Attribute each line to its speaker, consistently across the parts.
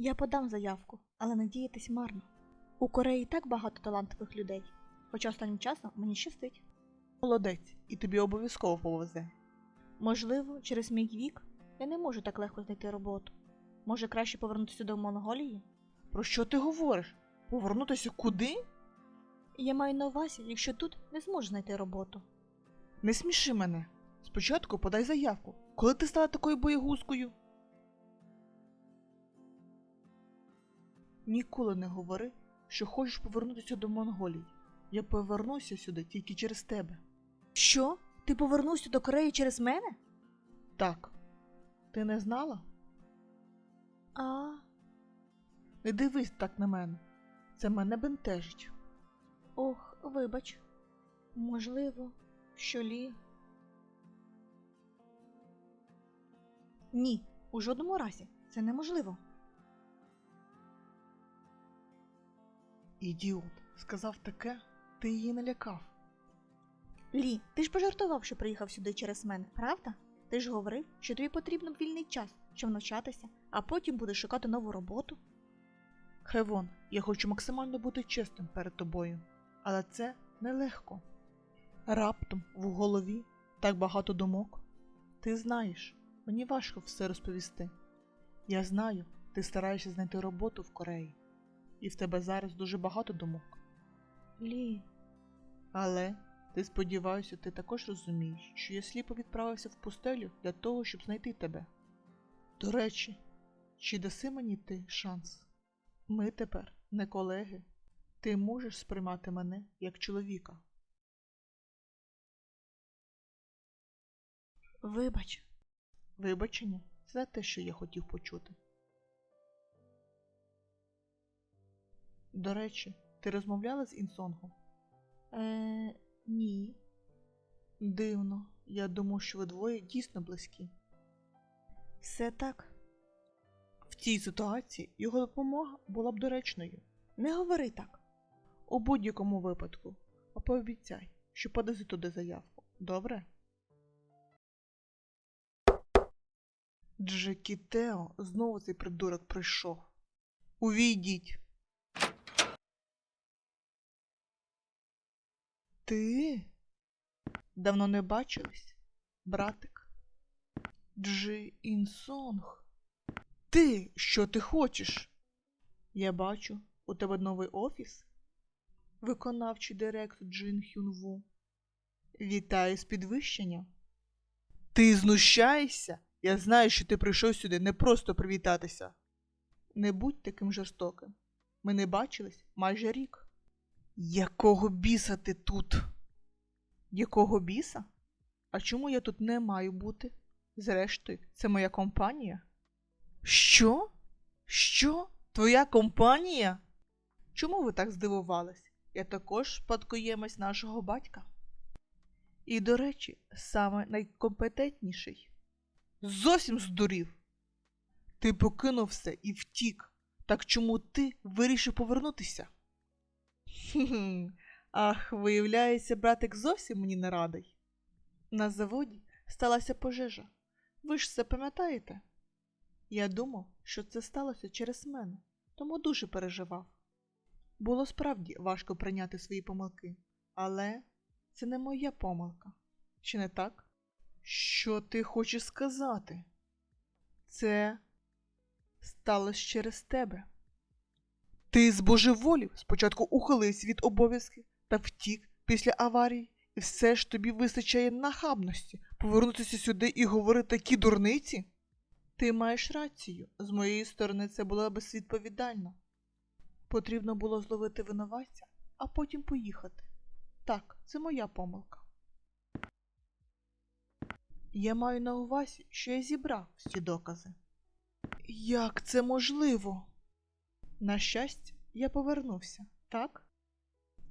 Speaker 1: Я подам заявку, але надіятись марно. У Кореї так багато талантливих людей, хоча останнім часом мені щастить.
Speaker 2: Молодець, і тобі обов'язково повезе.
Speaker 1: Можливо, через мій вік я не можу так легко знайти роботу. Може, краще повернутися до Монголії?
Speaker 2: Про що ти говориш? Повернутися куди?
Speaker 1: Я маю на увазі, якщо тут не зможу знайти роботу.
Speaker 2: Не сміши мене. Спочатку подай заявку. Коли ти стала такою боєгузкою? Ніколи не говори, що хочеш повернутися до Монголії. Я повернуся сюди тільки через тебе.
Speaker 1: Що? Ти повернувся до Кореї через мене?
Speaker 2: Так. Ти не знала?
Speaker 1: А,
Speaker 2: Не дивись так на мене. Це мене бентежить.
Speaker 1: ох, вибач. Можливо, що лі. Ні, у жодному разі. Це неможливо.
Speaker 2: Ідіот, сказав таке, ти її налякав.
Speaker 1: Лі, ти ж пожартував, що приїхав сюди через мене, правда? Ти ж говорив, що тобі потрібен вільний час, щоб навчатися, а потім будеш шукати нову роботу.
Speaker 2: Хевон, я хочу максимально бути чесним перед тобою, але це нелегко. Раптом в голові так багато думок. Ти знаєш, мені важко все розповісти. Я знаю, ти стараєшся знайти роботу в Кореї, і в тебе зараз дуже багато думок.
Speaker 1: Лі,
Speaker 2: Але ти сподіваюся, ти також розумієш, що я сліпо відправився в пустелю для того, щоб знайти тебе. До речі, чи даси мені ти шанс? Ми тепер не колеги. Ти можеш сприймати мене як чоловіка.
Speaker 1: вибач.
Speaker 2: Вибачення це те, що я хотів почути. До речі, ти розмовляла з Інсонгом?
Speaker 1: Е, ні.
Speaker 2: Дивно, я думав, що ви двоє дійсно близькі.
Speaker 1: Все так.
Speaker 2: В цій ситуації його допомога була б доречною.
Speaker 1: Не говори так.
Speaker 2: У будь-якому випадку, а пообіцяй, що подаси туди заявку. Добре? Джекі Тео знову цей придурок прийшов. Увійдіть. Ти? Давно не бачились, братик? Джи Інсонг. Ти що ти хочеш? Я бачу, у тебе новий офіс? Виконавчий директор Джин Хюн Ву. Вітаю з підвищенням. Ти знущаєшся? Я знаю, що ти прийшов сюди не просто привітатися. Не будь таким жорстоким. Ми не бачились майже рік. Якого біса ти тут? Якого біса? А чому я тут не маю бути? Зрештою, це моя компанія. Що? Що? Твоя компанія? Чому ви так здивувались? Я також спадкоємець нашого батька. І, до речі, саме найкомпетентніший. Зовсім здурів. Ти покинув все і втік. Так чому ти вирішив повернутися? Хм, ах, виявляється, братик зовсім мені не радий. На заводі сталася пожежа. Ви ж це пам'ятаєте? Я думав, що це сталося через мене, тому дуже переживав. Було справді важко прийняти свої помилки, але це не моя помилка. Чи не так? Що ти хочеш сказати? Це сталося через тебе. Ти збожеволів спочатку ухилився від обов'язків та втік після аварії, і все ж тобі вистачає нахабності повернутися сюди і говорити такі дурниці? Ти маєш рацію. З моєї сторони це було безвідповідально. Потрібно було зловити винуватця, а потім поїхати. Так, це моя помилка. Я маю на увазі, що я зібрав всі докази. Як це можливо? На щастя, я повернувся, так?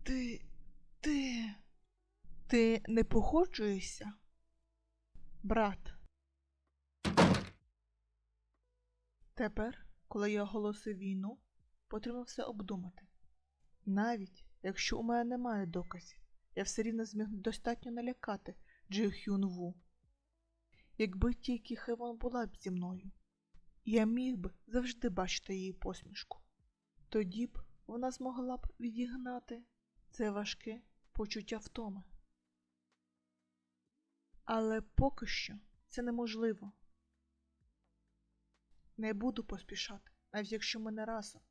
Speaker 2: Ти. ти. Ти не погоджуєшся? Брат. Тепер, коли я оголосив війну, потрібно все обдумати. Навіть якщо у мене немає доказів, я все рівно зміг достатньо налякати Джи Хюн Ву. Якби тільки Хевон була б зі мною. Я міг би завжди бачити її посмішку. Тоді б вона змогла б відігнати це важке почуття втоми. Але поки що це неможливо. Не буду поспішати, навіть якщо ми не разом.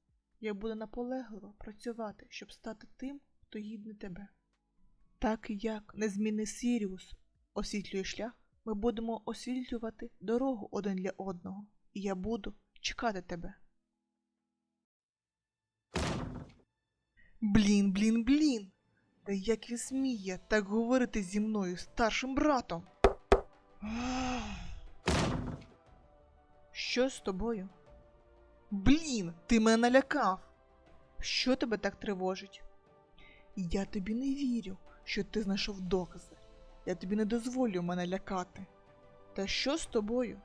Speaker 2: Я буду наполегливо працювати, щоб стати тим, хто гідний тебе. Так як незмінний Сіріус освітлює шлях, ми будемо освітлювати дорогу один для одного, і я буду чекати тебе. Блін, блін, блін. Та як він сміє так говорити зі мною, старшим братом? Що з тобою? Блін, ти мене налякав. Що тебе так тривожить? Я тобі не вірю, що ти знайшов докази. Я тобі не дозволю мене лякати. Та що з тобою?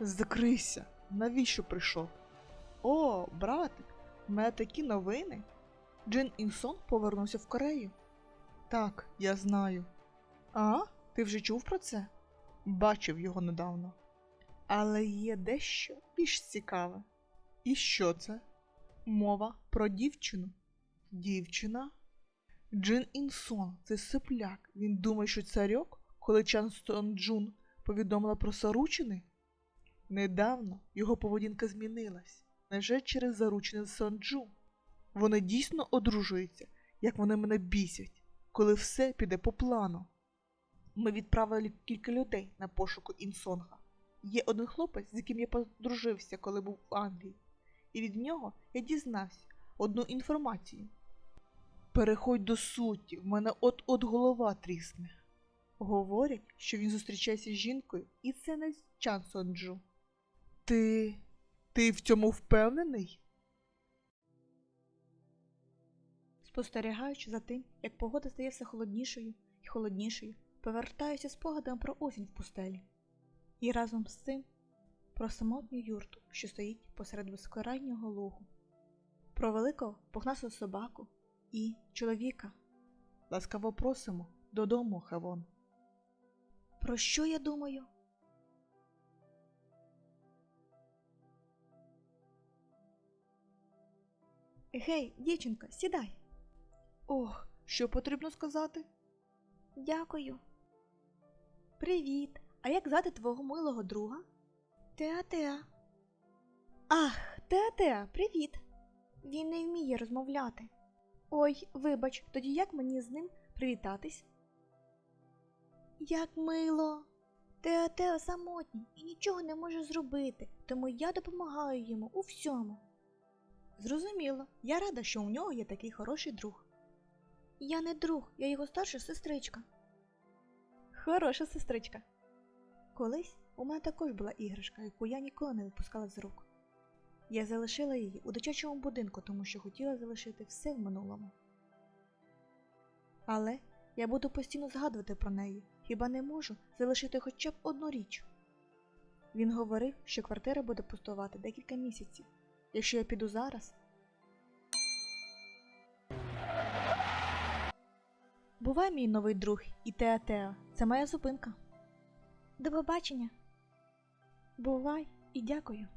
Speaker 2: Закрийся, навіщо прийшов? О, братик, в мене такі новини. Джин Інсон повернувся в Корею. Так, я знаю. А, ти вже чув про це? Бачив його недавно. Але є дещо більш цікаве. І що це? Мова про дівчину. Дівчина? Джин Інсон це сипляк. Він думає, що царьок, коли Чан Сон Джун повідомила про заручини? Недавно його поведінка змінилась. Невже через заручини Сонджу? Вони дійсно одружуються, як вони мене бісять, коли все піде по плану. Ми відправили кілька людей на пошуку Інсонга. Є один хлопець, з яким я подружився, коли був в Англії, і від нього я дізнався одну інформацію. Переходь до суті, в мене от-от голова трісне. Говорять, що він зустрічається з жінкою, і це не Чан Сонджу. Ти. ти в цьому впевнений?
Speaker 1: Спостерігаючи за тим, як погода стає все холоднішою і холоднішою, повертаюся спогадом про осінь в пустелі. І разом з цим про самотню юрту, що стоїть посеред безкрайнього лугу, про великого пухнастого собаку і чоловіка.
Speaker 2: Ласкаво просимо додому, Хевон.
Speaker 1: Про що я думаю? Гей, дівчинка, сідай.
Speaker 2: Ох, що потрібно сказати?
Speaker 1: Дякую. Привіт. А як звати твого милого друга? Теа-теа. Ах, Теа-теа, привіт. Він не вміє розмовляти. Ой, вибач, тоді як мені з ним привітатись? Як мило. Теа-теа самотній і нічого не може зробити, тому я допомагаю йому у всьому. Зрозуміло, я рада, що у нього є такий хороший друг. Я не друг, я його старша сестричка. Хороша сестричка. Колись у мене також була іграшка, яку я ніколи не випускала з рук. Я залишила її у дитячому будинку, тому що хотіла залишити все в минулому. Але я буду постійно згадувати про неї, хіба не можу залишити хоча б одну річ. Він говорив, що квартира буде пустувати декілька місяців. Якщо я піду зараз, Бувай, мій новий друг і Теа-Теа. Це моя зупинка. До побачення. Бувай і дякую.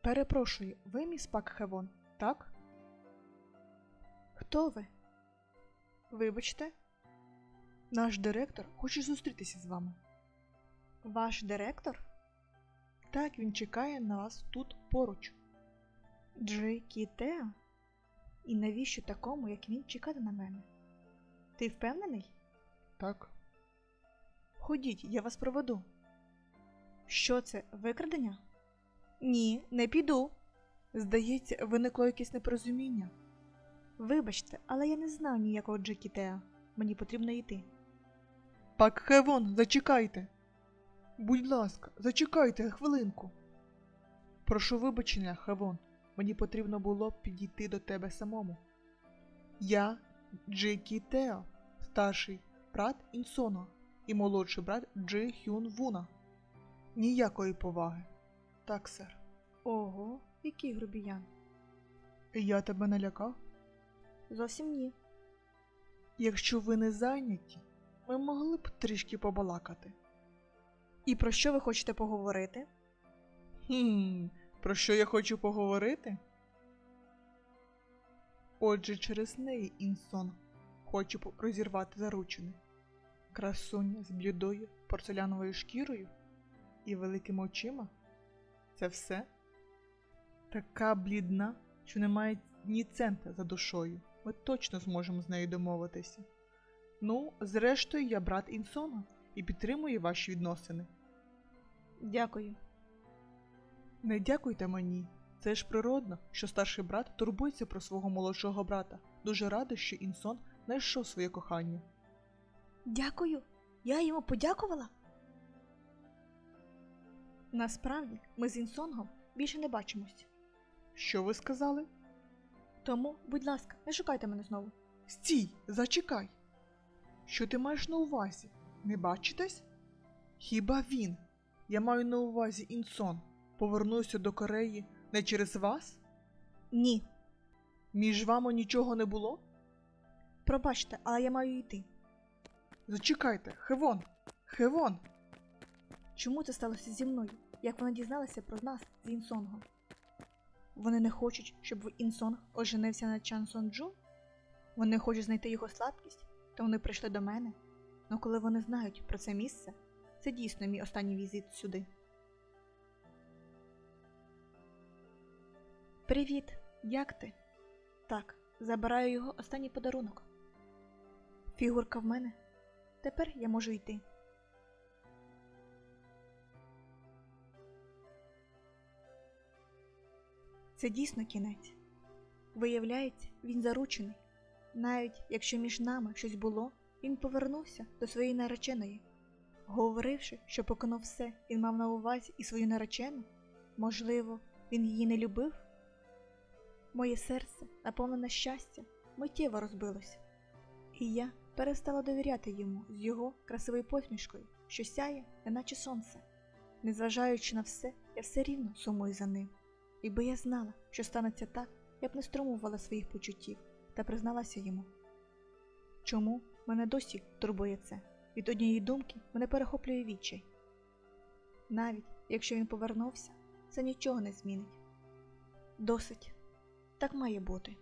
Speaker 2: Перепрошую, ви міс Пак Хевон, так?
Speaker 1: Хто ви?
Speaker 2: Вибачте. Наш директор хоче зустрітися з вами.
Speaker 1: Ваш директор?
Speaker 2: Так, він чекає на вас тут поруч.
Speaker 1: Джекі Теа? І навіщо такому, як він, чекати на мене? Ти впевнений?
Speaker 2: Так. Ходіть, я вас проведу.
Speaker 1: Що це, викрадення? Ні, не піду.
Speaker 2: Здається, виникло якесь непорозуміння.
Speaker 1: Вибачте, але я не знаю ніякого Джекі Теа. Мені потрібно йти.
Speaker 2: Пак Хевон, зачекайте. Будь ласка, зачекайте хвилинку. Прошу вибачення, Хевон. Мені потрібно було підійти до тебе самому. Я Джекі Тео, старший брат Інсона і молодший брат Джи Хюн Вуна. Ніякої поваги. Так, сер.
Speaker 1: Ого, який грубіян.
Speaker 2: Я тебе налякав?
Speaker 1: Зовсім ні.
Speaker 2: Якщо ви не зайняті, ми могли б трішки побалакати.
Speaker 1: І про що ви хочете поговорити?
Speaker 2: Хм, про що я хочу поговорити? Отже, через неї Інсон хоче розірвати заручини. Красуня з блідою порцеляновою шкірою і великими очима. Це все? Така блідна, що не має ні цента за душою. Ми точно зможемо з нею домовитися. Ну, зрештою, я брат Інсона і підтримую ваші відносини.
Speaker 1: Дякую.
Speaker 2: Не дякуйте мені. Це ж природно, що старший брат турбується про свого молодшого брата. Дуже радий, що Інсон знайшов своє кохання.
Speaker 1: Дякую. Я йому подякувала. Насправді, ми з Інсонгом більше не бачимось.
Speaker 2: Що ви сказали?
Speaker 1: Тому, будь ласка, не шукайте мене знову.
Speaker 2: Стій, зачекай. Що ти маєш на увазі? Не бачитесь? Хіба він? Я маю на увазі Інсон. Повернувся до Кореї не через вас?
Speaker 1: Ні.
Speaker 2: Між вами нічого не було?
Speaker 1: Пробачте, але я маю йти.
Speaker 2: Зачекайте, Хевон! Хевон!
Speaker 1: Чому це сталося зі мною? Як вони дізналися про нас з Інсонгом? Вони не хочуть, щоб Інсонг оженився на Чан Сонджу? Вони хочуть знайти його слабкість, то вони прийшли до мене. Ну коли вони знають про це місце, це дійсно мій останній візит сюди. Привіт, як ти? Так, забираю його останній подарунок. Фігурка в мене. Тепер я можу йти. Це дійсно кінець. Виявляється, він заручений. Навіть якщо між нами щось було, він повернувся до своєї нареченої. Говоривши, що покинув все, він мав на увазі і свою наречену. Можливо, він її не любив? Моє серце, наповнене щастя, миттєво розбилося, і я перестала довіряти йому з його красивою посмішкою, що сяє, неначе сонце. Незважаючи на все, я все рівно сумую за ним. Якби я знала, що станеться так, я б не стримувала своїх почуттів та призналася йому. Чому мене досі турбує це? Від однієї думки мене перехоплює відчай. Навіть якщо він повернувся, це нічого не змінить. Досить. Так має бути.